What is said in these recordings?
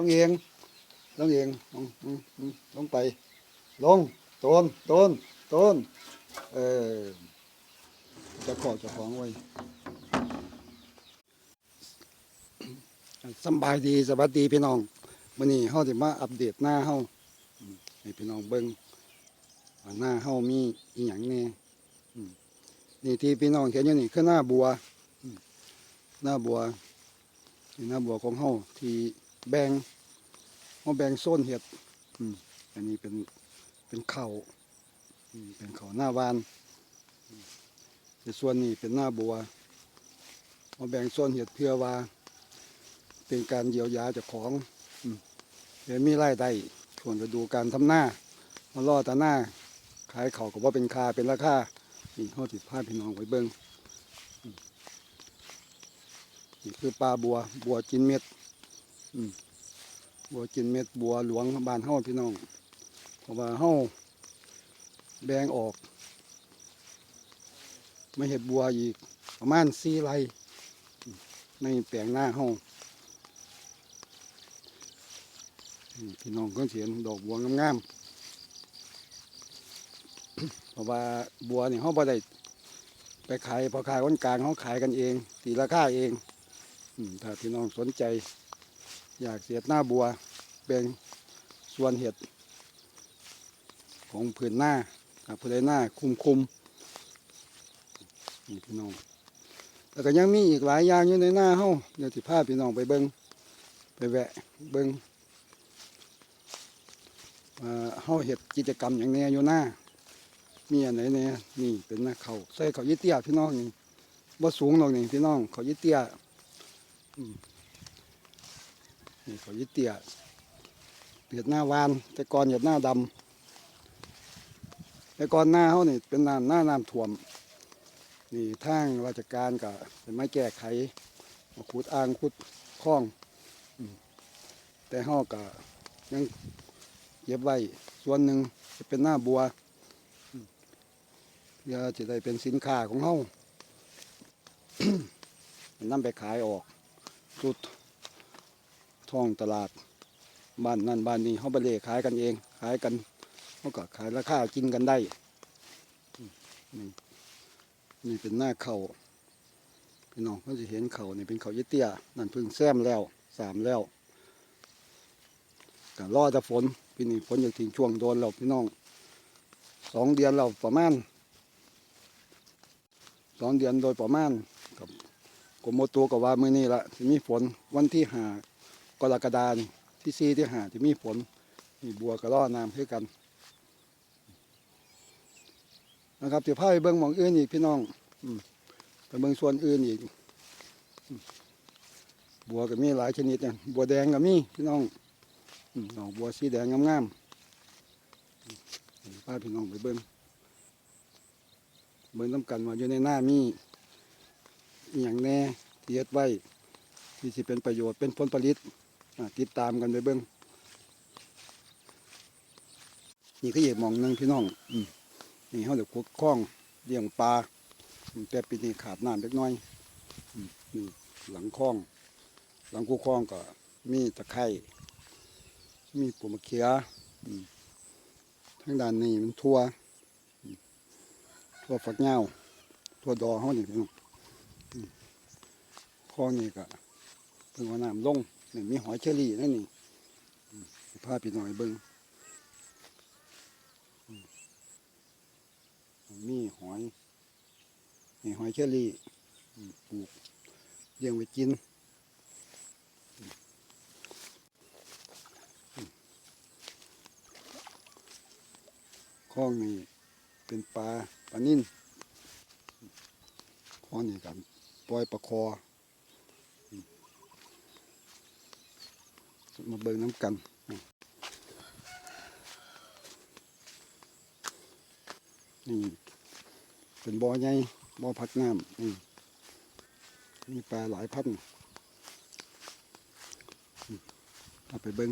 ลงเองลงเองลงอืมอืมลงไป ลงโตนโตนโตนเออจะขอจะของไว้สบายดีสวัสดีพี่น้องมื้อนี้เฮาสิมาอัปเดตหน้าเฮาให้พี่น้องเบิ่งหน้าเฮามีอีหยังแน่นี่ที่พี่น้องเห็นอยู่นี่คือหน้าบัวหน้าบัวหน้าบัวของเฮาที่ แบ่งเฮาแบ่งโซนเห็ดอืมอันนี้เป็นเป็นเขาวอืมเป็นเขาหน้าวานส่วนนี้เป็นหน้าบัวเฮาแบ่งโซนเห็ดเพื่อว่า เป็นการเยียวยาจากของอืมเดี๋ยวมีรายได้ช่วงฤดูการทำหน้ามาล่อตาหน้า ขายเขาก็ว่าเป็นคาเป็นราคานี่เขาติดผ้าพี่น้องไว้เบิ้งนี่คือปลาบัว บัวกินเม็ด บัวกินเม็ดบัวหลวงบานเฮาพี่น้อง เพราะว่าเฮาแบงออก ไม่เห็ดบัวอีก ประมาณสี่ไรในแปลงหน้าเฮาพี่น้องก็เสียนดอกบัวงามๆเพราะว่าบัวนี่เขาบ่ได้ไปขายพอขายคนกลางเขาขายกันเองตีราคาเองถ้าพี่น้องสนใจ อยากเสียดหน้าบัวเป็นส่วนเห็ด ของผืนหน้ากับผืนหน้าคุมคุมนี่พี่น้องแล้วก็ยังมีอีกหลายอย่างอยู่ในหน้าเฮาเดี๋ยวสิพาพี่น้องไปเบิงไปแวะเบิงเอ่อเฮาเฮ็ดกิจกรรมอย่างแนี้อยู่หน้ามีอันไหนแหน่นี่เป็นหน้าเขาใส่เขายี่เตี้ยพี่น้องนี่บ่สูงหรอกนี่พี่น้องเขายี่เตี้ย นี่เขายี่เตี้ยเห็ดหน้าวาน แต่ก่อนเห็ดหน้าดำแต่ก่อนหน้าเฮานี่เป็นน้ำหน้าน้ำท่วม นี่ทางราชการก็เป็นไม้แก้ไขมาขุดอ่างขุดคลอง แต่เฮาก็ยังเก็บไว้ส่วนหนึ่งจะเป็นหน้าบัวเพื่อจะได้เป็นสินค้าของเฮานำไปขายออกสุด ท้องตลาดบ้านนั่นบ้านนี้เฮาไปเล่ขายกันเอง ขายกันเฮาก็ขายราคากินกันได้นี่นี่เป็นหน้าเขาพี่น้องเขาจะเห็นเขานี่เป็นเขาเยเตี้ยนั่นพึ่งแซมแล้วสามแล้วก็รอจะฝนปีนี้ฝนอยากถึงช่วงโดนเราพี่น้องสองเดือนเราประมาณสองเดือนโดยประมาณกับกรมอุตัวกับว่ามื่อนี้ละจะมีฝนวันที่หา กรกฎาคมที่สี่ที่หาจะมีฝนมีบัวกระล่อน้ำให้กัน นะครับเดี๋ยวพาไปเบิ้งมองอื่นอีกพี่น้องอไปเบิ้งส่วนอื่นอีกบัวก็มีหลายชนิดเนี่ยบัวแดงก็มีพี่น้องดอกบัวสีแดงงามๆอืมพาพี่น้องไปเบิ้งเบิ้งน้ำกันว่าอยู่ในหน้ามีอย่างแน่ที่เฮ็ดไว้ที่สิเป็นประโยชน์เป็นผลผลิต ติดตามกันไปเบิ้งนี่ก็อีกหมองหนึงพี่น้องอืนี่เขาเดี๋ยวขุดคลองเลี้ยงปลาแต่ปีนี้ขาดน้ำเล็กน้อยอืมนี่หลังคลอง หลังคูคลองก็มีตะไคร้มีปูมะเขืออืมทางด้านนี้มันทั่วทั่วฝักเงาทั่วดอเขานี่พี่น้องคลองนี่ก็เพิ่งว่าน้ำลง นี่มีหอยเชอรี่นั่นนี่อืมสิพาพี่น้อยเบิ้งอืมมีหอยนี่หอยเชอรี่ปลูกเลี้ยงไว้กินคลองนี่เป็นปลาปลานิ่นคลองนี่กับปล่อยปลาคออื มาเบิ่งน้ำกันนี่เป็นบ่อใหญ่บ่อพักน้ำอืมมีปลาหลายพันอืมเอาไปเบิ่ง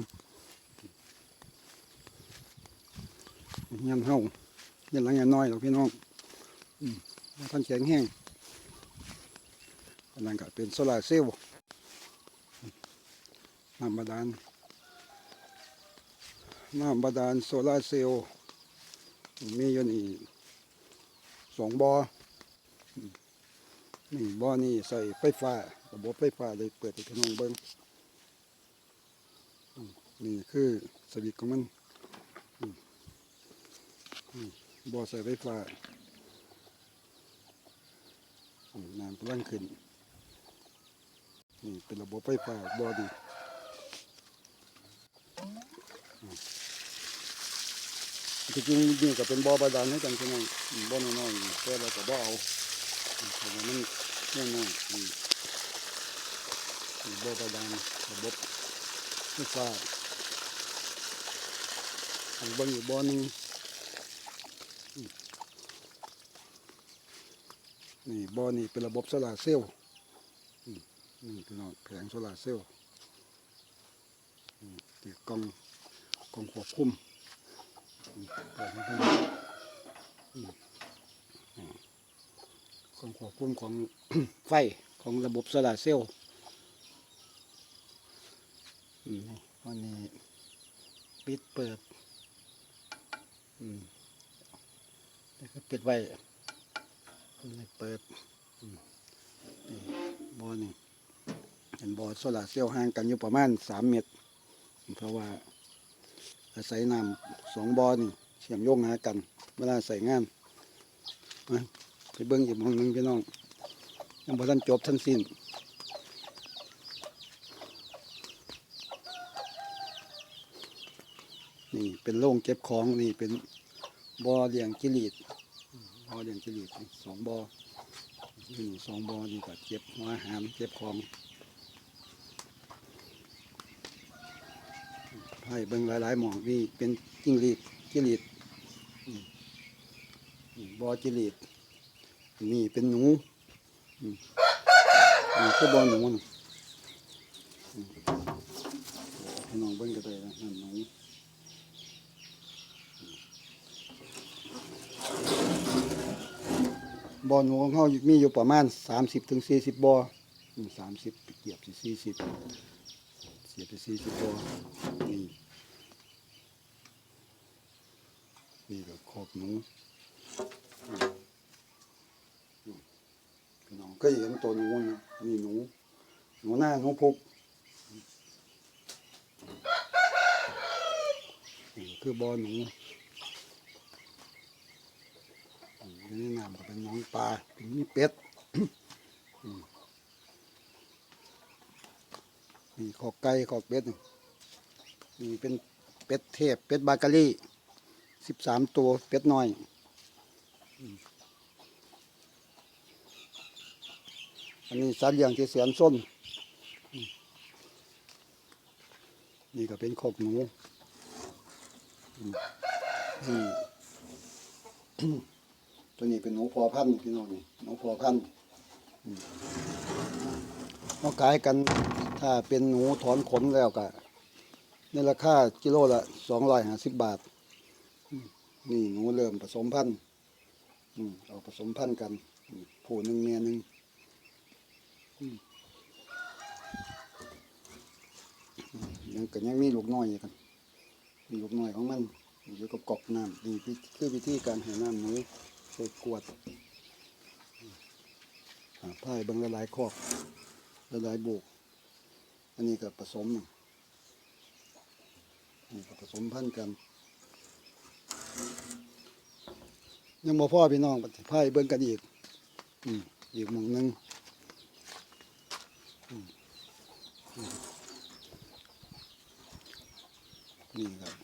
เงี้ยนเฮาเงี้ยนหลังเงี้ยนน้อยหรอกพี่น้องอืมท่านแข็งแห้งอันนั้นก็เป็นโซลาเซลล์ น้ำบาดาลน้ำบาดาลโซลาเซลล์มีอยู่นี่สองบ่อนี่บ่อนี่ใส่ไฟฟ้าระบบไฟฟ้าเลยเปิดให้พี่น้องเบิ่งนี่คือสวิตของมันบ่อใส่ไฟฟ้าน้ำกำลังขึ้นนี่เป็นระบบไฟฟ้าบ่อดี จริงนี่ก็เป็นบ่อบาดาลให้กันพี่น้องอืมบ่อน้อยๆแต่เราก็บ่อเอาอืมเพราะว่ามันน้อยๆนี่นี่บ่อบาดาลระบบไฟฟ้าอันบิ่งอยู่บ่อนึงนี่บ่อนี่เป็นระบบโซลาเซลล์นี่พี่น้องแผงโซลาเซลล์ นี่กล้องกล้องควบคุมอืมเปิดให้เบิ่งอืมกล้องควบคุมของไฟของระบบโซลาร์เซลล์อันนี้ปิดเปิดอืมแล้วก็ปิดไว้นี่เปิดอืมนี่บอนี่เห็นบอโซลาร์เซลล์ห่างกันอยู่ประมาณสามเมตร เพราะว่าอาศัยน้ำสองบ่อนี่เชื่อมโยงหากัน เวลาใส่งานไปเบิ้งอีกมองหนึ่งพี่น้องยังบ่ทันจบทั้งสิ้นนี่เป็นโรงเก็บของนี่เป็นบ่อเลี้ยงจิลีดบ่อเลี้ยงจิลีรีสองบ่อนี่สองบ่อนี่ก็เก็บหัวอาหารเก็บของ ให้เบิ่งหลายๆหมองนี่เป็นจิ้งหรีดจิ้งหรีดบ่อจิ้งหรีดนี่เป็นหนูนี่คือบอหนูนะอืมพี่น้องเบิ่งกันเลยนะนั่นหนูบอหนูของเขามีอยู่ประมาณสามสิบถึงสี่สิบบ่อสามสิบเกียบสี่สิบ สียไปสี่สิบบ่อนี่นี่ก็คอกหนูพี่น้องก็เห็นตัวหนูนะนี่หนูหนูหน้าหนูพุกคือบ่อหนูอืมอันนี่น้ำก็เป็นน้องปลามีเป็ด อืม นี่ขอกไก่ขอกเป็ดนี่นี่เป็นเป็ดเทพเป็ดบาเกอรี่สิบสามตัวเป็ดน้อยอันนี้สัตว์เลี้ยงที่แสนส้น นี่ก็เป็นขอกหนูตัวนี้เป็นหนูพอพันธุ์พี่น้องนี่หนูพอพันธุ์ เขาขายกันถ้าเป็นหนูถอนขนแล้วก็ในราคากิโลละสองร้อยห้าสิบบาท นี่หนูเริ่มผสมพันธุ์เอาผสมพันธุ์กันผู้หนึ่งเมียหนึ่งยังก็ยังมีลูกน้อยอยู่กันมีลูกน้อยของมันอยู่กับกอกน้ำนี่คือวิธีการห้น้ำหนูใส่กวดอืมอ่ายเบางละหลายคอก หลายโบก อันนี้ก็ผสมนี่ก็ผสมพันธุ์กัน ยังบ่พ่อพี่น้องปฏิภาณเบิ่งกันอีกอืมอีกหมองหนึงนี่ครับ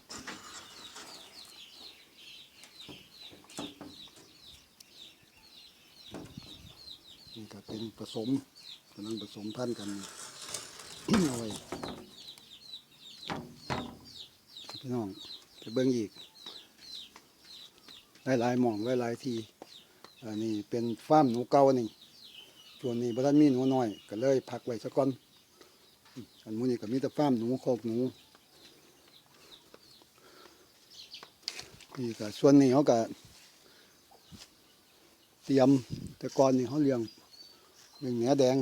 นี่ก็เป็นผสม กำลังผสมพันธุ์กันเอาไว้พี่น้องไปเบิ่งอีก หลายๆหม่องหลายๆทีอันนี้เป็นฟาร์มหนูเก่านี่ส่วนนี้บ่ทันมีหนูน้อย ก็เลยพักไว้ซะก่อน อันมูนี่ก็มีแต่ฟาร์มหนูโคกหนูนี่ก็ส่วนนี้เขาก็เตรียมแต่ก่อนนี่เขาเลี้ยงเลี้ยงเนื้อแดง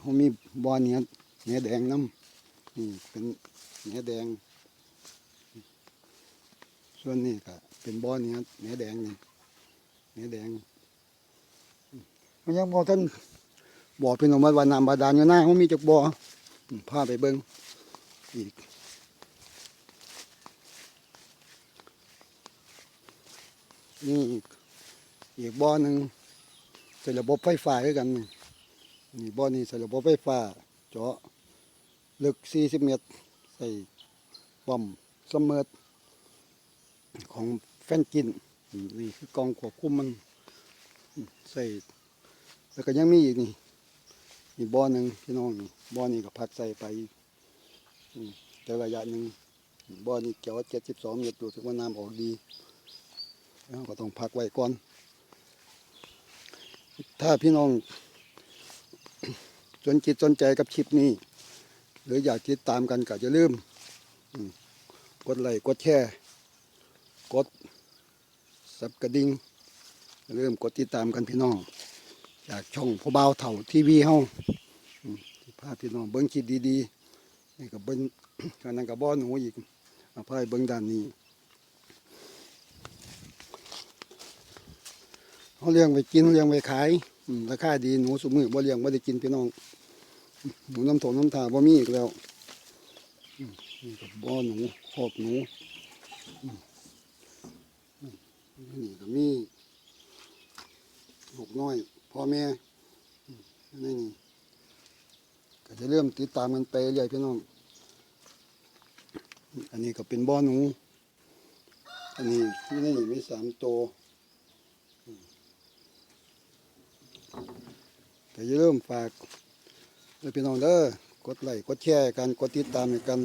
เขามีบอเนื้อเนื้อแดงน้ำนี่เป็นเนื้อแดง ส่วนนี้ก็เป็นบ่อนี้ครับแหนแดงนี่แหนแดงมันยังบอกท่านบอกเป็นออกมาว่าน้ำบาดาลอยู่หน้าเขามีจักบ่ออืมพาไปเบิ่งอีกนี่อีกบ่อหนึ่งใส่ระบบไฟฟ้าด้วยกันนี่ นี่บ่อนี้ใส่ระบบไฟฟ้า เจาะลึก 40 เมตร ใส่ปอมเสมอของแฟนกิน นี่คือกองควบคุมมันใส่แล้วก็ยังมีอีกนี่อีกบ่อหนึ่งพี่น้องนี่บ่อนี้ก็พักใส่ไปอืมแต่ระยะหนึ่งบ่อนี้เกี่ยวเจ็ดสิบสองเมตรดูถึงว่าน้ำออกดีก็ต้องพักไว้ก่อน ถ้าพี่น้อง สนจิตสนใจกับคลิปนี้ หรืออยากติดตามกันก็อย่าลืมกดไลค์กดแชร์กดสับกระดิ่งอย่าลืมกดติดตามกันพี่น้อง จากช่องพ่อบ่าวเถ่าทีวีเฮาอืมที่พาพี่น้องเบิ้งคลิปดีๆนี่ก็เบิ้งอันนั้นก็บ่อหนูอีกเอาพาไปเบิ้งด้านนี้เขาเลี้ยงไปกินเลี้ยงไปขาย ราคาดีหนูสุมือบ่เลี้ยงบ่ได้กินพี่น้องหนูน้ำถงน้ำทาบ่มีอีกแล้วนี่ก็บ่อหนูคอกหนูนี่ก็มีลูกน้อยพ่อแม่นี่นี่ก็จะเริ่มติดตามกันไปเรื่อยพี่น้อง อันนี้ก็เป็นบ่อหนู อันนี้นี่มีสามตัว ก็อย่าลืมฝากเด้อพี่น้องเด้อกดไลค์กดแชร์กันกดติดตามกัน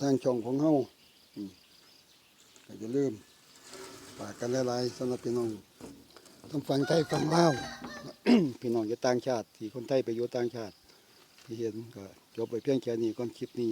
ทางช่องของเฮาอืมก็อย่าลืมฝากกันหลายๆสำหรับพี่น้องต้องฟังไทยฟังลาวพี่น้องจะต่างชาติที่คนไทยไปอยู่ต่างชาติที่เห็นก็จบไปเพียงแค่นี้ก่อนคลิปนี้